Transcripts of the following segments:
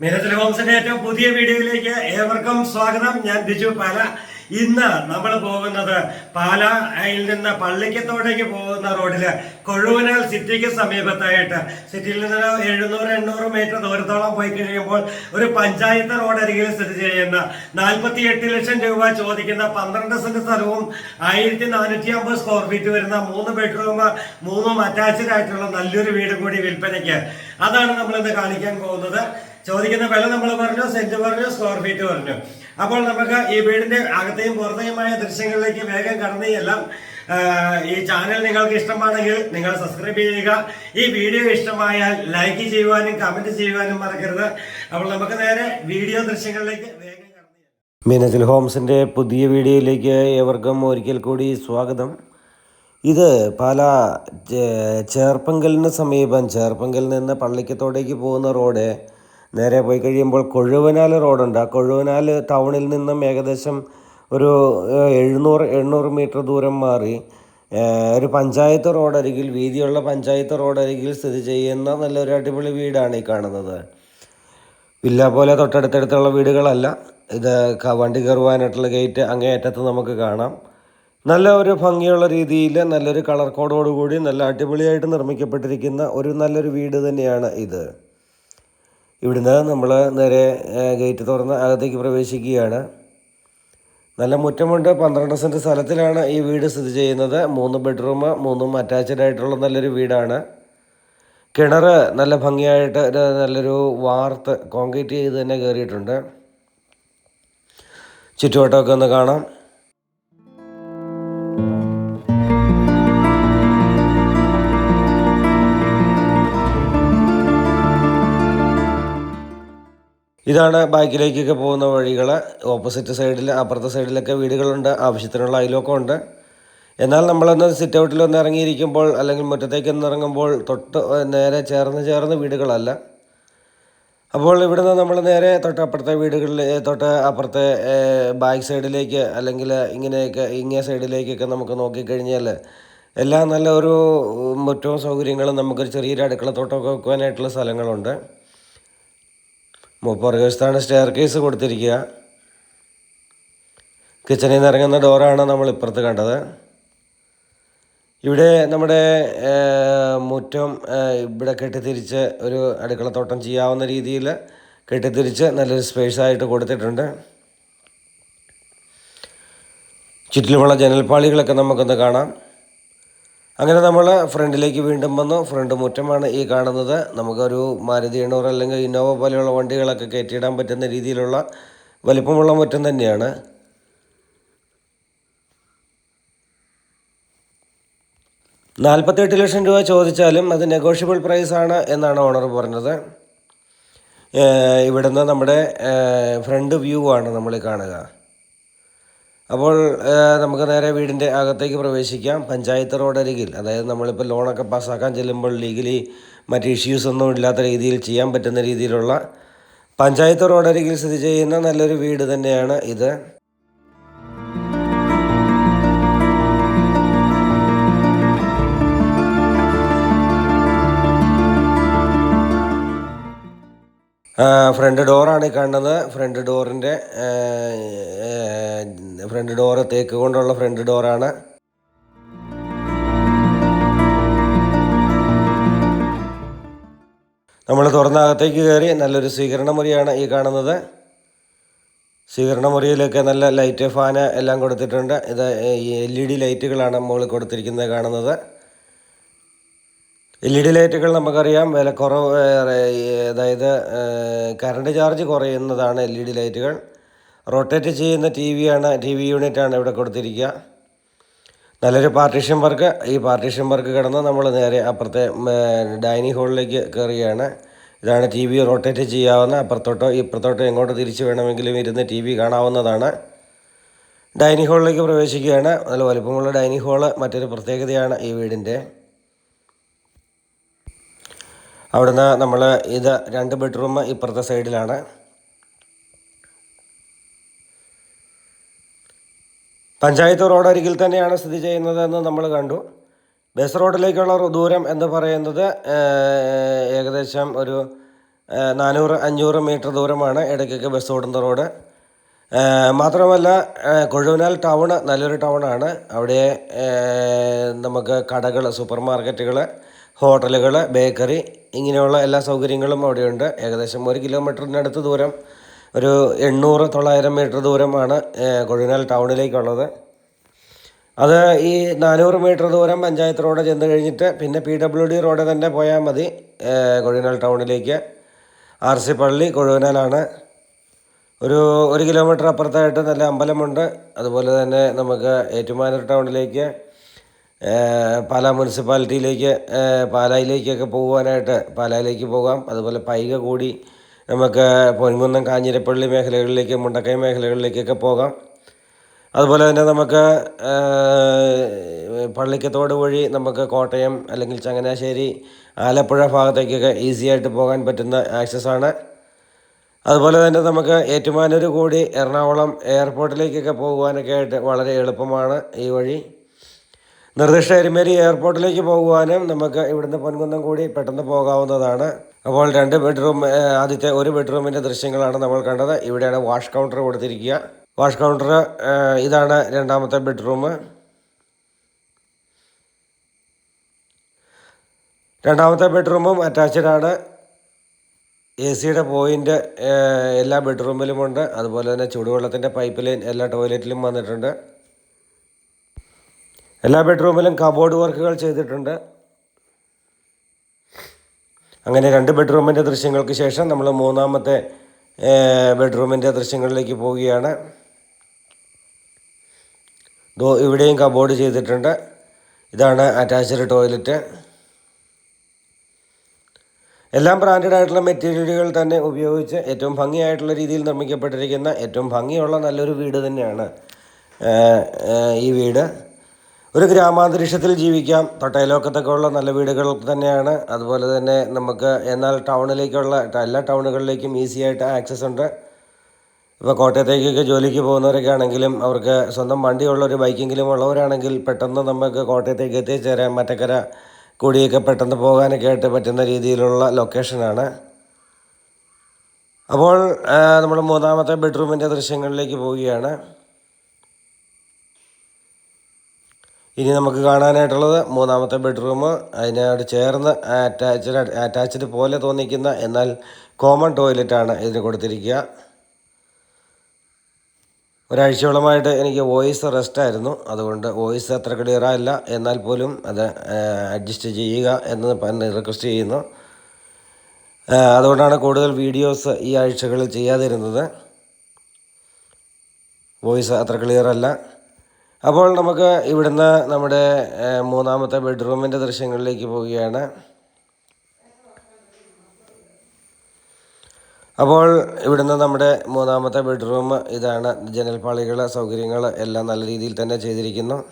മിനത്തിൽ ഹോംസിന്റെ ഏറ്റവും പുതിയ വീഡിയോയിലേക്ക് ഏവർക്കും സ്വാഗതം. ഞാൻ ബിജു പാല. ഇന്ന് നമ്മൾ പോകുന്നത് പാലായിൽ നിന്ന് പള്ളിക്കത്തോടേക്ക് പോകുന്ന റോഡിൽ കൊഴുവനാൽ സിറ്റിക്ക് സമീപത്തായിട്ട്. സിറ്റിയിൽ നിന്ന് എഴുന്നൂറ് എണ്ണൂറ് മീറ്റർ ദൂരത്തോളം പോയി കഴിയുമ്പോൾ ഒരു പഞ്ചായത്ത് റോഡ് അരികിൽ സ്ഥിതി ചെയ്യുന്ന നാൽപ്പത്തി എട്ട് ലക്ഷം രൂപ ചോദിക്കുന്ന പന്ത്രണ്ട് സെന്റ് സ്ഥലവും ആയിരത്തി നാനൂറ്റി അമ്പത് സ്ക്വയർ ഫീറ്റ് വരുന്ന മൂന്ന് ബെഡ്റൂം മൂന്നും അറ്റാച്ച്ഡ് ആയിട്ടുള്ള നല്ലൊരു വീട് കൂടി വിൽപ്പനയ്ക്ക്. അതാണ് നമ്മൾ ഇന്ന് കാണിക്കാൻ പോകുന്നത്. ചോദിക്കുന്ന വില നമ്മൾ പറഞ്ഞു സെന്റ് പറഞ്ഞു സ്ക്വയർ ഫീറ്റ് പറഞ്ഞു. അപ്പോൾ നമുക്ക് ഈ വീടിന്റെ അകത്തെയും പുറത്തെയുമായ ദൃശ്യങ്ങളിലേക്ക് വേഗം കടന്നു എല്ലാം ഈ ചാനൽ നിങ്ങൾക്ക് ഇഷ്ടമാണെങ്കിൽ നിങ്ങൾ സബ്സ്ക്രൈബ് ചെയ്യുക. ഈ വീഡിയോ ഇഷ്ടമായാൽ ലൈക്ക് ചെയ്യുവാനും കമന്റ് ചെയ്യുവാനും മറക്കരുത്. അപ്പോൾ നമുക്ക് നേരെ വീഡിയോ ദൃശ്യങ്ങളിലേക്ക് വേഗം മീനത്തിൽ ഹോംസിന്റെ പുതിയ വീഡിയോയിലേക്ക് ഏവർക്കും ഒരിക്കൽ കൂടി സ്വാഗതം. ഇത് പല ചേർപ്പങ്കലിന് സമീപം ചേർപ്പങ്കലിൽ നിന്ന് പള്ളിക്കത്തോടേക്ക് പോകുന്ന റോഡ് നേരെ പോയി കഴിയുമ്പോൾ കൊഴുവനാൽ റോഡുണ്ട്. ആ കൊഴുവനാൽ ടൗണിൽ നിന്നും ഏകദേശം ഒരു എഴുന്നൂറ് എണ്ണൂറ് മീറ്റർ ദൂരം മാറി. ഒരു പഞ്ചായത്ത് റോഡരികിൽ വീതിയുള്ള പഞ്ചായത്ത് റോഡരികിൽ സ്ഥിതി ചെയ്യുന്ന നല്ലൊരു അടിപൊളി വീടാണ് ഈ കാണുന്നത്. വില്ല പോലെ തൊട്ടടുത്തടുത്തുള്ള വീടുകളല്ല. ഇത് വണ്ടി കയറുവാനായിട്ടുള്ള ഗേറ്റ് അങ്ങേയറ്റത്ത് നമുക്ക് കാണാം. നല്ല ഒരു ഭംഗിയുള്ള രീതിയിൽ നല്ലൊരു കളർ കോഡോടുകൂടി നല്ല അടിപൊളിയായിട്ട് നിർമ്മിക്കപ്പെട്ടിരിക്കുന്ന ഒരു നല്ലൊരു വീട് തന്നെയാണ് ഇത്. ഇവിടുന്ന് നമ്മൾ നേരെ ഗേറ്റ് തുറന്ന് അകത്തേക്ക് പ്രവേശിക്കുകയാണ്. നല്ല മുറ്റമുണ്ട്. പന്ത്രണ്ട് സെന്റ് സ്ഥലത്തിലാണ് ഈ വീട് സ്ഥിതി ചെയ്യുന്നത്. മൂന്ന് ബെഡ്റൂം മൂന്നും അറ്റാച്ച്ഡ് ആയിട്ടുള്ള നല്ലൊരു വീടാണ്. കിണർ നല്ല ഭംഗിയായിട്ട് നല്ലൊരു വാർത്ത് കോൺക്രീറ്റ് ചെയ്ത് തന്നെ കയറിയിട്ടുണ്ട് ചുറ്റുവട്ടമൊക്കെ ഒന്ന് കാണാം. ഇതാണ് ബാക്കിലേക്കൊക്കെ പോകുന്ന വഴികൾ ഓപ്പോസിറ്റ് സൈഡിൽ അപ്പുറത്തെ സൈഡിലൊക്കെ വീടുകളുണ്ട് ആവശ്യത്തിനുള്ള അയലൊക്കെ ഉണ്ട്. എന്നാൽ നമ്മളൊന്ന് സിറ്റ് ഔട്ടിൽ ഒന്ന് ഇറങ്ങിയിരിക്കുമ്പോൾ അല്ലെങ്കിൽ മുറ്റത്തേക്ക് ഒന്ന് ഇറങ്ങുമ്പോൾ തൊട്ട് നേരെ ചേർന്ന് ചേർന്ന് വീടുകളല്ല. അപ്പോൾ ഇവിടുന്ന് നമ്മൾ നേരെ തൊട്ടപ്പുറത്തെ വീടുകളിൽ തൊട്ട് അപ്പുറത്തെ ബാക്ക് സൈഡിലേക്ക് അല്ലെങ്കിൽ ഇങ്ങനെയൊക്കെ ഇങ്ങേ സൈഡിലേക്കൊക്കെ നമുക്ക് നോക്കിക്കഴിഞ്ഞാൽ എല്ലാം നല്ല ഒരു മുറ്റവും സൗകര്യങ്ങളും നമുക്കൊരു ചെറിയൊരു അടുക്കളത്തോട്ടമൊക്കെ വെക്കുവാനായിട്ടുള്ള സ്ഥലങ്ങളുണ്ട്. പുറകുവശത്താണ് സ്റ്റെയർ കേസ് കൊടുത്തിരിക്കുക. കിച്ചണിൽ നിന്ന് ഇറങ്ങുന്ന ഡോറാണ് നമ്മൾ ഇപ്പുറത്ത് കണ്ടത്. ഇവിടെ നമ്മുടെ മുറ്റം ഇവിടെ കെട്ടിത്തിരിച്ച് ഒരു അടുക്കളത്തോട്ടം ചെയ്യാവുന്ന രീതിയിൽ കെട്ടിത്തിരിച്ച് നല്ലൊരു സ്പേസ് ആയിട്ട് കൊടുത്തിട്ടുണ്ട്. ചുറ്റിലുമുള്ള ജനൽപ്പാളികളൊക്കെ നമുക്കൊന്ന് കാണാം. അങ്ങനെ നമ്മൾ ഫ്രണ്ടിലേക്ക് വീണ്ടും വന്നു. ഫ്രണ്ട് മുറ്റമാണ് ഈ കാണുന്നത്. നമുക്കൊരു മാരുതി എണ്ണൂറ് അല്ലെങ്കിൽ ഇന്നോവ പോലെയുള്ള വണ്ടികളൊക്കെ കയറ്റിയിടാൻ പറ്റുന്ന രീതിയിലുള്ള വലിപ്പമുള്ള മുറ്റം തന്നെയാണ്. നാൽപ്പത്തെട്ട് ലക്ഷം രൂപ ചോദിച്ചാലും അത് നെഗോഷ്യബിൾ പ്രൈസ് ആണ് എന്നാണ് ഓണർ പറഞ്ഞത്. ഇവിടുന്ന് നമ്മുടെ ഫ്രണ്ട് വ്യൂ ആണ് നമ്മൾ കാണുക. അപ്പോൾ നമുക്ക് നേരെ വീടിന്റെ അകത്തേക്ക് പ്രവേശിക്കാം. പഞ്ചായത്ത് റോഡ് അരികിൽ. അതായത് നമ്മളിപ്പോൾ ലോണൊക്കെ പാസ്സാക്കാൻ ചെല്ലുമ്പോൾ ലീഗലി മറ്റ് ഇഷ്യൂസ് ഒന്നും ഇല്ലാത്ത രീതിയിൽ ചെയ്യാൻ പറ്റുന്ന രീതിയിലുള്ള പഞ്ചായത്ത് റോഡ് അരികിൽ സ്ഥിതി ചെയ്യുന്ന നല്ലൊരു വീട് തന്നെയാണ് ഇത്. ഫ്രണ്ട് ഡോറാണ് ഈ കാണുന്നത്. ഫ്രണ്ട് ഡോറിന്റെ ഫ്രണ്ട് ഡോറ് തേക്ക് കൊണ്ടുള്ള ഫ്രണ്ട് ഡോറാണ് നമ്മൾ തുറന്നകത്തേക്ക് കയറി നല്ലൊരു സ്വീകരണ മുറിയാണ് ഈ കാണുന്നത്. സ്വീകരണ മുറിയിലൊക്കെ നല്ല ലൈറ്റ് ഫാന് എല്ലാം കൊടുത്തിട്ടുണ്ട്. ഇത് എൽ ഇ ഡി ലൈറ്റുകളാണ് മുകളിൽ കൊടുത്തിരിക്കുന്നത് കാണുന്നത്. എൽ ഇ ഡി ലൈറ്റുകൾ നമുക്കറിയാം. വില കുറവ് അതായത് കറണ്ട് ചാർജ് കുറയുന്നതാണ് എൽ ഇ ഡി ലൈറ്റുകൾ. റൊട്ടേറ്റ് ചെയ്യുന്ന ടി വിയാണ് ടി വി യൂണിറ്റാണ് ഇവിടെ കൊടുത്തിരിക്കുക. നല്ലൊരു പാർട്ടീഷൻ വർക്ക്. ഈ പാർട്ടീഷൻ വർക്ക് കിടന്ന് നമ്മൾ നേരെ അപ്പുറത്തെ ഡൈനിങ് ഹാളിലേക്ക് കയറുകയാണ്. ഇതാണ് ടി വി റൊട്ടേറ്റ് ചെയ്യാവുന്ന അപ്പുറത്തോട്ടോ ഇപ്പുറത്തോട്ടോ എങ്ങോട്ട് തിരിച്ച് വേണമെങ്കിലും ഇരുന്ന് ടി വി കാണാവുന്നതാണ്. ഡൈനിങ് ഹാളിലേക്ക് പ്രവേശിക്കുകയാണ്. നല്ല വലുപ്പമുള്ള ഡൈനിങ് ഹാൾ മറ്റൊരു പ്രത്യേകതയാണ് ഈ വീടിന്റെ. അവിടുന്ന് നമ്മൾ ഇത് രണ്ട് ബെഡ്റൂം ഇപ്പുറത്തെ സൈഡിലാണ് പഞ്ചായത്ത് റോഡ് അരികിൽ തന്നെയാണ് സ്ഥിതി ചെയ്യുന്നതെന്ന് നമ്മൾ കണ്ടു. ബസ് റോഡിലേക്കുള്ള ദൂരം എന്ന് പറയുന്നത് ഏകദേശം ഒരു നാനൂറ് അഞ്ഞൂറ് മീറ്റർ ദൂരമാണ് ഇടയ്ക്കൊക്കെ ബസ് ഓടുന്ന റോഡ്. മാത്രമല്ല കൊഴുവനാൽ ടൗൺ നല്ലൊരു ടൗണാണ്. അവിടെ നമുക്ക് കടകൾ സൂപ്പർ മാർക്കറ്റുകൾ ഹോട്ടലുകൾ ബേക്കറി ഇങ്ങനെയുള്ള എല്ലാ സൗകര്യങ്ങളും അവിടെയുണ്ട്. ഏകദേശം ഒരു കിലോമീറ്ററിനടുത്ത് ദൂരം ഒരു എണ്ണൂറ് തൊള്ളായിരം മീറ്റർ ദൂരമാണ് കൊഴിനാൽ ടൗണിലേക്കുള്ളത്. അത് ഈ നാനൂറ് മീറ്റർ ദൂരം പഞ്ചായത്ത് റോഡ് ചെന്ന് കഴിഞ്ഞിട്ട് പിന്നെ പി ഡബ്ല്യു ഡി റോഡ് തന്നെ പോയാൽ മതി കൊഴിനാൽ ടൗണിലേക്ക്. ആർ സി പള്ളി കൊഴുവനാലാണ് ഒരു ഒരു കിലോമീറ്റർ അപ്പുറത്തായിട്ട് നല്ല അമ്പലമുണ്ട്. അതുപോലെ തന്നെ നമുക്ക് ഏറ്റുമാനൂർ ടൗണിലേക്ക് പാലാ മുനിസിപ്പാലിറ്റിയിലേക്ക് പാലായിലേക്കൊക്കെ പോകുവാനായിട്ട് പാലായിലേക്ക് പോകാം. അതുപോലെ പൈക കൂടി നമുക്ക് പൊന്മുന്നം കാഞ്ഞിരപ്പള്ളി മേഖലകളിലേക്ക് മുണ്ടക്കൈ മേഖലകളിലേക്കൊക്കെ പോകാം. അതുപോലെ തന്നെ നമുക്ക് പള്ളിക്കത്തോട് വഴി നമുക്ക് കോട്ടയം അല്ലെങ്കിൽ ചങ്ങനാശ്ശേരി ആലപ്പുഴ ഭാഗത്തേക്കൊക്കെ ഈസി ആയിട്ട് പോകാൻ പറ്റുന്ന ആക്സസ് ആണ്. അതുപോലെ തന്നെ നമുക്ക് ഏറ്റുമാനൂർ കൂടി എറണാകുളം എയർപോർട്ടിലേക്കൊക്കെ പോകുവാനൊക്കെ ആയിട്ട് വളരെ എളുപ്പമാണ് ഈ വഴി. നിർദ്ദിഷ്ട എരുമേലി എയർപോർട്ടിലേക്ക് പോകുവാനും നമുക്ക് ഇവിടുന്ന് പൊൻകുന്നം കൂടി പെട്ടെന്ന് പോകാവുന്നതാണ്. അപ്പോൾ രണ്ട് ബെഡ്റൂം ആദ്യത്തെ ഒരു ബെഡ്റൂമിന്റെ ദൃശ്യങ്ങളാണ് നമ്മൾ കണ്ടത്. ഇവിടെയാണ് വാഷ് കൗണ്ടർ കൊടുത്തിരിക്കുക. വാഷ് കൗണ്ടർ ഇതാണ് രണ്ടാമത്തെ ബെഡ്റൂം. രണ്ടാമത്തെ ബെഡ്റൂമും അറ്റാച്ച്ഡ് ആണ്. എ സിയുടെ പോയിന്റ് എല്ലാ ബെഡ്റൂമിലുമുണ്ട് അതുപോലെ തന്നെ ചൂടുവെള്ളത്തിന്റെ പൈപ്പ് ലൈൻ എല്ലാ ടോയ്ലറ്റിലും വന്നിട്ടുണ്ട്. എല്ലാ ബെഡ്റൂമിലും കബോർഡ് വർക്കുകൾ ചെയ്തിട്ടുണ്ട്. അങ്ങനെ രണ്ട് ബെഡ്റൂമിന്റെ ദൃശ്യങ്ങൾക്ക് ശേഷം നമ്മൾ മൂന്നാമത്തെ ബെഡ്റൂമിന്റെ ദൃശ്യങ്ങളിലേക്ക് പോവുകയാണ്. ദോ ഇവിടെയും കബോർഡ് ചെയ്തിട്ടുണ്ട്. ഇതാണ് അറ്റാച്ച്ഡ് ടോയ്ലറ്റ് എല്ലാം ബ്രാൻഡഡ് ആയിട്ടുള്ള മെറ്റീരിയലുകൾ തന്നെ ഉപയോഗിച്ച് ഏറ്റവും ഭംഗിയായിട്ടുള്ള രീതിയിൽ നിർമ്മിക്കപ്പെട്ടിരിക്കുന്ന ഏറ്റവും ഭംഗിയുള്ള നല്ലൊരു വീട് തന്നെയാണ് ഈ വീട്. ഒരു ഗ്രാമാന്തരീക്ഷത്തിൽ ജീവിക്കാം. തൊട്ടയലോക്കത്തൊക്കെ ഉള്ള നല്ല വീടുകൾ തന്നെയാണ്. അതുപോലെ തന്നെ നമുക്ക് എന്നാൽ ടൗണിലേക്കുള്ള എല്ലാ ടൗണുകളിലേക്കും ഈസി ആയിട്ട് ആക്സസ് ഉണ്ട്. ഇപ്പോൾ കോട്ടയത്തേക്കൊക്കെ ജോലിക്ക് പോകുന്നവരൊക്കെ ആണെങ്കിലും അവർക്ക് സ്വന്തം വണ്ടിയുള്ള ഒരു ബൈക്കെങ്കിലും ഉള്ളവരാണെങ്കിൽ പെട്ടെന്ന് നമുക്ക് കോട്ടയത്തേക്ക് എത്തിച്ചേരാൻ മറ്റക്കര കൂടിയൊക്കെ പെട്ടെന്ന് പോകാനൊക്കെ ആയിട്ട് പറ്റുന്ന രീതിയിലുള്ള ലൊക്കേഷനാണ് അപ്പോൾ നമ്മൾ മൂന്നാമത്തെ ബെഡ്റൂമിന്റെ ദൃശ്യങ്ങളിലേക്ക് പോവുകയാണ്. ഇനി നമുക്ക് കാണാനായിട്ടുള്ളത് മൂന്നാമത്തെ ബെഡ്റൂം അതിനോട് ചേർന്ന് അറ്റാച്ച്ഡ് അറ്റാച്ച്ഡ് പോലെ തോന്നിക്കുന്ന എന്നാൽ കോമൺ ടോയ്ലറ്റാണ് ഇതിന് കൊടുത്തിരിക്കുക. ഒരാഴ്ചയോളമായിട്ട് എനിക്ക് വോയിസ് റെസ്റ്റ് ആയിരുന്നു. അതുകൊണ്ട് വോയിസ് അത്ര ക്ലിയറായില്ല എന്നാൽ പോലും അത് അഡ്ജസ്റ്റ് ചെയ്യുക എന്ന് റിക്വസ്റ്റ് ചെയ്യുന്നു. അതുകൊണ്ടാണ് കൂടുതൽ വീഡിയോസ് ഈ ആഴ്ചകളിൽ ചെയ്യാതിരുന്നത്. വോയിസ് അത്ര ക്ലിയർ അല്ല. അപ്പോൾ നമുക്ക് ഇവിടുന്ന് നമ്മുടെ മൂന്നാമത്തെ ബെഡ്റൂമിന്റെ ദൃശ്യങ്ങളിലേക്ക് പോവുകയാണ്. അപ്പോൾ ഇവിടുന്ന് നമ്മുടെ മൂന്നാമത്തെ ബെഡ്റൂം ഇതാണ് ജനൽപ്പാളികൾ സൗകര്യങ്ങൾ എല്ലാം നല്ല രീതിയിൽ തന്നെ ചെയ്തിരിക്കുന്നു.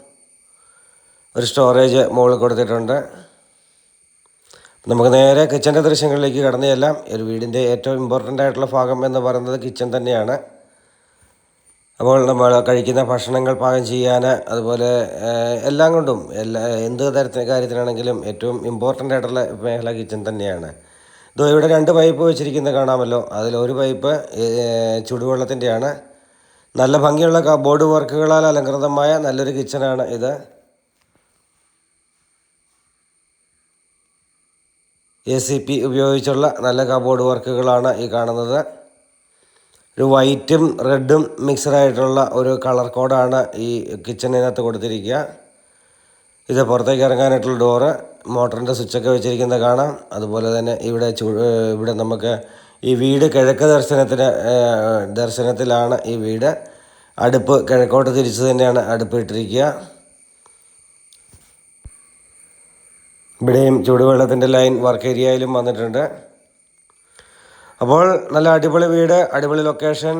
ഒരു സ്റ്റോറേജ് മുകളിൽ കൊടുത്തിട്ടുണ്ട്. നമുക്ക് നേരെ കിച്ചന്റെ ദൃശ്യങ്ങളിലേക്ക് കടന്നു ചെല്ലാം. ഒരു വീടിന്റെ ഏറ്റവും ഇമ്പോർട്ടന്റ് ആയിട്ടുള്ള ഭാഗം എന്ന് പറയുന്നത് കിച്ചൺ തന്നെയാണ്. അപ്പോൾ നമ്മൾ കഴിക്കുന്ന ഭക്ഷണങ്ങൾ പാകം ചെയ്യാൻ അതുപോലെ എല്ലാം കൊണ്ടും എല്ലാ എന്ത് തരത്തിന് കാര്യത്തിനാണെങ്കിലും ഏറ്റവും ഇമ്പോർട്ടന്റ് ആയിട്ടുള്ള മേഖല കിച്ചൺ തന്നെയാണ്. ഇതോ ഇവിടെ രണ്ട് പൈപ്പ് വെച്ചിരിക്കുന്നത് കാണാമല്ലോ. അതിലൊരു പൈപ്പ് ചുടുവെള്ളത്തിന്റെയാണ്. നല്ല ഭംഗിയുള്ള കബോർഡ് വർക്കുകളാൽ അലങ്കൃതമായ നല്ലൊരു കിച്ചണാണ് ഇത്. എ സി പി ഉപയോഗിച്ചുള്ള നല്ല കബോർഡ് വർക്കുകളാണ് ഈ കാണുന്നത്. ഒരു വൈറ്റും റെഡും മിക്സഡായിട്ടുള്ള ഒരു കളർ കോഡാണ് ഈ കിച്ചണിനകത്ത് കൊടുത്തിരിക്കുക. ഇത് പുറത്തേക്ക് ഇറങ്ങാനായിട്ടുള്ള ഡോറ് മോട്ടറിന്റെ സ്വിച്ചൊക്കെ വെച്ചിരിക്കുന്നത് കാണാം. അതുപോലെ തന്നെ ഇവിടെ ഇവിടെ നമുക്ക് ഈ വീട് കിഴക്ക് ദർശനത്തിന് ദർശനത്തിലാണ് ഈ വീട്. അടുപ്പ് കിഴക്കോട്ട് തിരിച്ച് തന്നെയാണ് അടുപ്പ് ഇട്ടിരിക്കുക. ഇവിടെയും ചൂടുവെള്ളത്തിന്റെ ലൈൻ വർക്ക് ഏരിയയിലും വന്നിട്ടുണ്ട്. അപ്പോൾ നല്ല അടിപൊളി വീട് അടിപൊളി ലൊക്കേഷൻ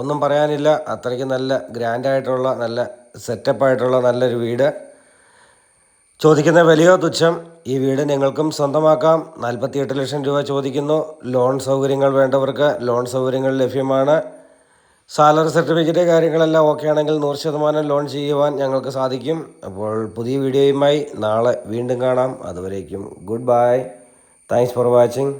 ഒന്നും പറയാനില്ല. അത്രയ്ക്ക് നല്ല ഗ്രാൻഡായിട്ടുള്ള നല്ല സെറ്റപ്പ് ആയിട്ടുള്ള നല്ലൊരു വീട്. ചോദിക്കുന്ന വിലയോ തുച്ഛം ഈ വീട് നിങ്ങൾക്കും സ്വന്തമാക്കാം. നാൽപ്പത്തിയെട്ട് ലക്ഷം രൂപ ചോദിക്കുന്നു. ലോൺ സൗകര്യങ്ങൾ വേണ്ടവർക്ക് ലോൺ സൗകര്യങ്ങൾ ലഭ്യമാണ്. സാലറി സർട്ടിഫിക്കറ്റ് കാര്യങ്ങളെല്ലാം ഓക്കെ ആണെങ്കിൽ നൂറ് ശതമാനം ലോൺ ചെയ്യുവാൻ ഞങ്ങൾക്ക് സാധിക്കും. അപ്പോൾ പുതിയ വീഡിയോയുമായി നാളെ വീണ്ടും കാണാം. അതുവരേക്കും good bye thanks for watching